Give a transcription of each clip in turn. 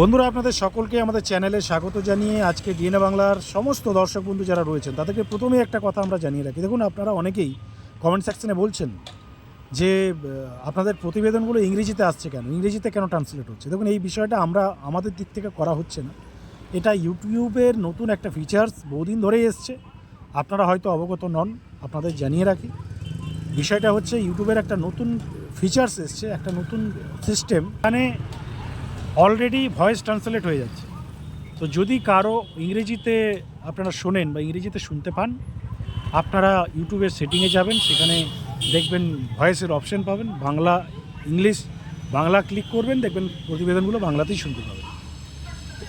বন্ধুরা, আপনাদের সকলকে আমাদের চ্যানেলে স্বাগত জানিয়ে আজকে ডিএনএ বাংলার সমস্ত দর্শক বন্ধু যারা রয়েছেন, তাদেরকে প্রথমেই একটা কথা আমরা জানিয়ে রাখি। দেখুন, আপনারা অনেকেই কমেন্ট সেকশনে বলছেন যে আপনাদের প্রতিবেদনগুলো ইংরেজিতে আসছে কেন? ইংরেজিতে কেন ট্রান্সলেট হচ্ছে? দেখুন, এই বিষয়টা আমরা, আমাদের দিক থেকে করা হচ্ছে না। এটা ইউটিউবের নতুন একটা ফিচার্স বহুদিন ধরেই এসছে। আপনারা হয়তো অবগত নন, আপনাদের জানিয়ে রাখি। বিষয়টা হচ্ছে, ইউটিউবের একটা নতুন ফিচার্স এসছে, একটা নতুন সিস্টেম মানে অলরেডি ভয়েস ট্রান্সলেট হয়ে যাচ্ছে। তো যদি কারও ইংরেজিতে আপনারা শোনেন বা ইংরেজিতে শুনতে পান, আপনারা ইউটিউবের সেটিংয়ে যাবেন, সেখানে দেখবেন ভয়েসের অপশন পাবেন, বাংলা ইংলিশ বাংলা ক্লিক করবেন, দেখবেন প্রতিবেদনগুলো বাংলাতেই শুনতে পাবেন।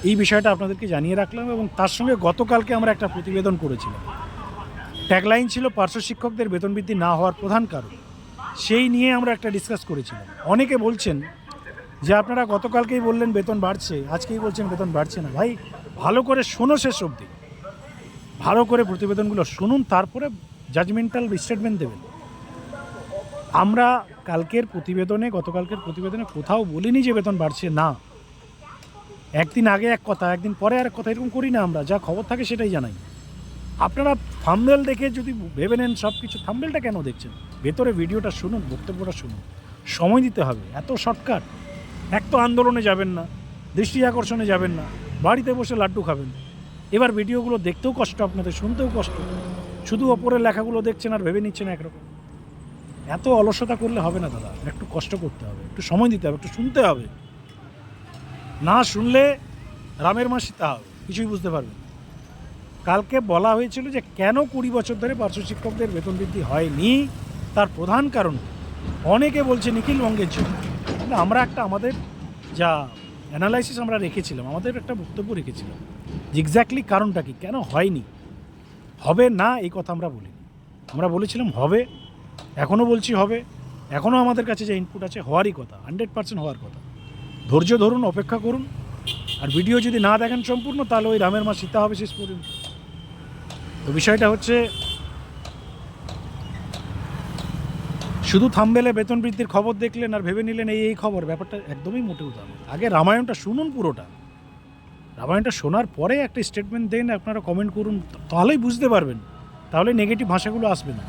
এই বিষয়টা আপনাদেরকে জানিয়ে রাখলাম এবং তার সঙ্গে গতকালকে আমরা একটা প্রতিবেদন করেছিলাম। ট্যাগলাইন ছিল, পার্শ্ব শিক্ষকদের বেতন বৃদ্ধি না হওয়ার প্রধান কারণ। সেই নিয়ে আমরা একটা ডিসকাস করেছিলাম। অনেকে বলছেন যে আপনারা গতকালকেই বললেন বেতন বাড়ছে, আজকেই বলছেন বেতন বাড়ছে না। ভাই, ভালো করে শোনো শেষ অবধি। ভালো করে প্রতিবেদনগুলো শুনুন, তারপরে জাজমেন্টাল স্টেটমেন্ট দেবেন। আমরা কালকের প্রতিবেদনে, গতকালকের প্রতিবেদনে কোথাও বলিনি যে বেতন বাড়ছে না। একদিন আগে এক কথা, একদিন পরে আর এক কথা, এরকম করি না আমরা, যা খবর থাকে সেটাই জানাই। আপনারা থাম্বেল দেখে যদি ভেবে নেন সব কিছু থাম্বেলটা কেন দেখছেন? ভেতরে ভিডিওটা শুনুন, বক্তব্যটা শুনুন। সময় দিতে হবে, এত শর্টকাট এক তো আন্দোলনে যাবেন না, দৃষ্টি আকর্ষণে যাবেন না, বাড়িতে বসে লাড্ডু খাবেন। এবার ভিডিওগুলো দেখতেও কষ্ট, আপনাদের শুনতেও কষ্ট। শুধু ওপরের লেখাগুলো দেখছেন আর ভেবে নিচ্ছেন একরকম। এত অলসতা করলে হবে না দাদা, একটু কষ্ট করতে হবে, একটু সময় দিতে হবে, একটু শুনতে হবে। না শুনলে রামের মা সীতা হবে, কিছুই বুঝতে পারবেন কালকে বলা হয়েছিল যে কেন কুড়ি বছর ধরে পার্শ্ব শিক্ষকদের বেতন বৃদ্ধি হয়নি? তার প্রধান কারণ অনেকে বলছে নিখিলবঙ্গের জন্য। কিন্তু আমরা একটা আমাদের যা অ্যানালাইসিস আমরা রেখেছিলাম, আমাদের একটা বক্তব্য রেখেছিলাম, যে এক্স্যাক্টলি কারণটা কি, কেন হয়নি, হবে না এই কথা আমরা বলি আমরা বলেছিলাম হবে এখনও বলছি হবে এখনও আমাদের কাছে যে ইনপুট আছে হওয়ারই কথা হান্ড্রেড পার্সেন্ট হওয়ার কথা। ধৈর্য ধরুন, অপেক্ষা করুন, আর ভিডিও যদি না দেখেন সম্পূর্ণ, তাহলে ওই রামের মা সীতা হবে শেষ পর্যন্ত। তো বিষয়টা হচ্ছে শুধু থামবেলে বেতন বৃদ্ধির খবর দেখলেন আর ভেবে নিলেন এই এই খবর। ব্যাপারটা একদমই তা নয়। আগে রামায়ণটা শুনুন পুরোটা। রামায়ণটা শোনার পরে একটা স্টেটমেন্ট দেন, আপনারা কমেন্ট করুন, তাহলেই বুঝতে পারবেন। তাহলে নেগেটিভ ভাষাগুলো আসবে না।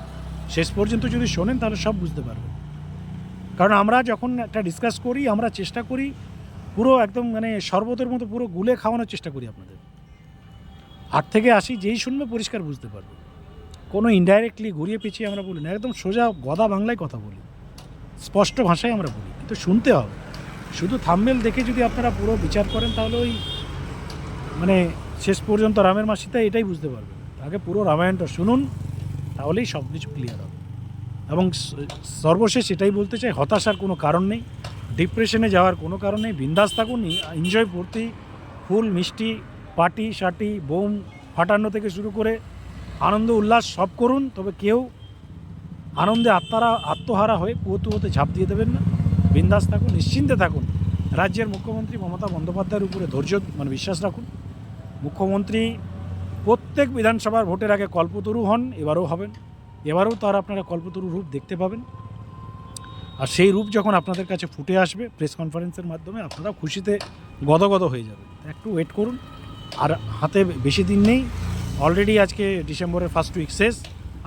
শেষ পর্যন্ত যদি শোনেন, তাহলে সব বুঝতে পারবেন। কারণ আমরা যখন একটা ডিসকাস করি, আমরা চেষ্টা করি পুরো একদম মানে শরবতের মতো পুরো গুলে খাওয়ানোর চেষ্টা করি আপনাদের। আট থেকে আসি যেই শুনবে পরিষ্কার বুঝতে পারবে। কোনো ইনডাইরেক্টলি ঘুরিয়ে পিছিয়ে আমরা বলি না, একদম সোজা গদা বাংলায় কথা বলি। স্পষ্ট ভাষায় আমরা বলি, কিন্তু শুনতে হবে। শুধু থাম্বেল দেখে যদি আপনারা পুরো বিচার করেন, তাহলে ওই মানে শেষ পর্যন্ত রামের মাসিতে এটাই বুঝতে পারবেন। আগে পুরো রামায়ণটা শুনুন, তাহলেই সব কিছু ক্লিয়ার হবে। এবং সর্বশেষ এটাই বলতে চাই, হতাশার কোনো কারণ নেই ডিপ্রেশনে যাওয়ার কোনো কারণ নেই, বিন্দাস থাকুন এনজয় করতেই ফুল, মিষ্টি পার্টি শার্টি বোম ফাটানো থেকে শুরু করে আনন্দ, উল্লাস সব করুন, তবে কেউ আনন্দে আত্মারা, আত্মহারা হয়ে কুয়োতু হতে ঝাঁপ দিয়ে দেবেন না। বিন্দাস থাকুন, নিশ্চিন্তে থাকুন। রাজ্যের মুখ্যমন্ত্রী মমতা বন্দ্যোপাধ্যায়ের উপরে ধৈর্য মানে বিশ্বাস রাখুন। মুখ্যমন্ত্রী প্রত্যেক বিধানসভার ভোটের আগে কল্পতরু হন, এবারও হবেন। এবারেও তার আপনারা কল্পতরু রূপ দেখতে পাবেন। আর সেই রূপ যখন আপনাদের কাছে ফুটে আসবে, প্রেস কনফারেন্সের মাধ্যমে আপনারা খুশিতে গদগদ হয়ে যাবেন। একটু ওয়েট করুন। আর হাতে বেশি দিন নেই। অলরেডি আজকে ডিসেম্বরের ফার্স্ট উইক শেষ।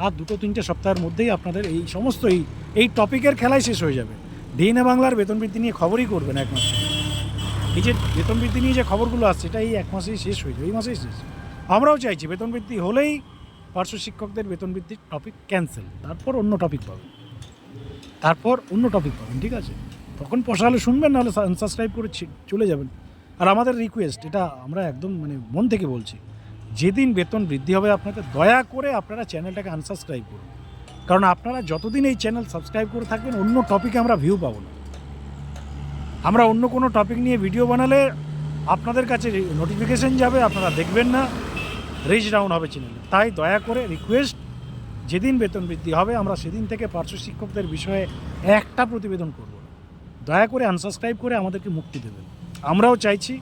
আর দুটো তিনটে সপ্তাহের মধ্যেই আপনাদের এই সমস্ত এই এই টপিকের খেলাই শেষ হয়ে যাবে। ডিএনএ বাংলার বেতন বৃদ্ধি নিয়ে খবরই করবেন এক মাস। এই যে বেতন বৃদ্ধি নিয়ে যে খবরগুলো আসছে, এটা এই এক মাসেই শেষ হয়ে যাবে, এই মাসেই শেষ। আমরাও চাইছি বেতন বৃদ্ধি হলেই পার্শ্ব শিক্ষকদের বেতন বৃদ্ধির টপিক ক্যান্সেল তারপর অন্য টপিক পাবেন। তারপর অন্য টপিক পাবেন, ঠিক আছে? তখন পশালে শুনবেন, নাহলে আনসাবস্ক্রাইব করে চলে যাবেন। আর আমাদের রিকোয়েস্ট এটা আমরা একদম মানে মন থেকে বলছি। যেদিন বেতন বৃদ্ধি হবে আপনাদের দয়া করে আপনারা চ্যানেলটাকে আনসাবস্ক্রাইব করুন। কারণ আপনারা যতদিন এই চ্যানেল সাবস্ক্রাইব করে থাকবেন, অন্য টপিকে আমরা ভিউ পাবো না। আমরা অন্য কোনো টপিক নিয়ে ভিডিও বানালে আপনাদের কাছে নোটিফিকেশন যাবে, আপনারা দেখবেন না রিচ ডাউন হবে চ্যানেলে তাই দয়া করে রিকোয়েস্ট যেদিন বেতন বৃদ্ধি হবে, আমরা সেদিন থেকে পার্শ্ব শিক্ষকদের বিষয়ে একটা প্রতিবেদন করব দয়া করে আনসাবস্ক্রাইব করে আমাদেরকে মুক্তি দেবেন। আমরাও চাইছি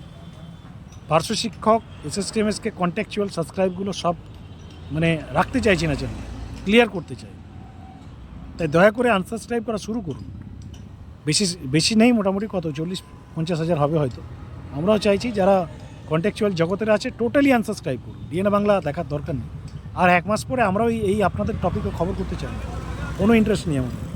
পার্শ্ব শিক্ষক এসএসটিএমএসকে কন্ট্যাকচুয়াল সাবস্ক্রাইবগুলো সব মানে রাখতে চাইছি না চ্যানেলে ক্লিয়ার করতে চাই। তাই দয়া করে আনসাবস্ক্রাইব করা শুরু করুন। বেশি বেশি নেই মোটামুটি কত, চল্লিশ, পঞ্চাশ হাজার হবে হয়তো। আমরাও চাইছি যারা কন্টেকচুয়াল জগতের আছে টোটালি আনসাবস্ক্রাইব করুন। ডিএনএ বাংলা দেখার দরকার নেই। আর এক মাস পরে আমরাও এই আপনাদের টপিকে খবর করতে চাই। কোনো ইন্টারেস্ট নেই আমাদের।